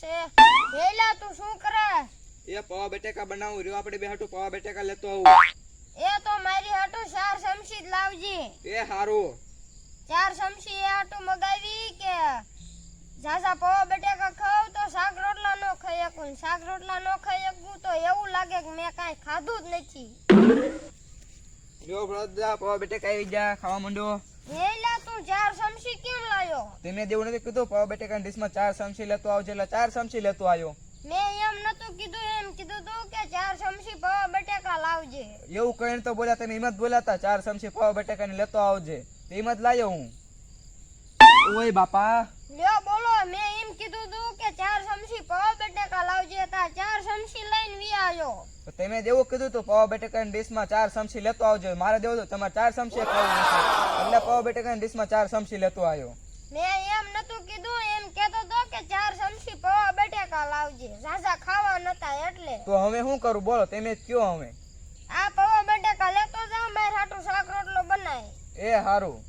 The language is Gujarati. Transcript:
છે. હેલા તું શું કરે? એ પવા બટેકા બનાવું રહ્યો આપણે બે હાટુ પવા બટેકા લેતો આવું. એ તો મારી હાટુ ચાર જ લાવજે. એ હારું. ચાર સમસી એ હાટુ મગાવી કે? ઝાઝા પવા બટેકા ખાવ તો શાક રોટલા નો ખાઈ શકું શાક રોટલા નો ખાઈ શકું તો એવું લાગે કે મેં કાંઈ ખાધું જ નથી. જો ભરતદા પવા બટેકા આવી જા ખાવા માંડો. હેલા તું સમસી કેમ લાયો? તમે દેવું નથી કીધું પવા બટેકા ડીશમાં ચાર સમસી લેતો આવજે એટલે ચાર ચમચી લેતો આવ્યો. મેં એમ નતું કીધું એમ કીધું તું કે ચાર સમસી પૌવા બટેકા લાવજે. એવું કહીને તો બોલ્યા તમે એમ જ બોલ્યા ચાર સમસી પાવ બટેકા ને લેતો આવજે. તો એમ જ લાયો હું. ઓય બાપા. લ્યો બોલો મેં એમ કીધું તું કે ચાર સમસી પૌવા બટેકા લાવજે તા ચાર સમસી લઈને વી આવ્યો તો તમે દેવું કીધું હતું પવા બટેકા ડીશમાં ચાર ચમચી લેતો આવજો. મારે દેવું હતું તમારે ચાર ચમચી ખાવું એટલે પવા બટેકા ડીશમાં ચાર ચમચી લેતો આવ્યો. મેં એમ નતું કીધું એમ કેતો તો કે ચાર સમસી પવા બેટેકા લાવજે. ઝાઝા ખાવા નતા એટલે. તો હવે શું કરું? બોલો તમે જ કયો હવે? આ પૌવા બેટેકા લેતો જા મેં હાટુ શાક રોટલો બનાય. એ હારું.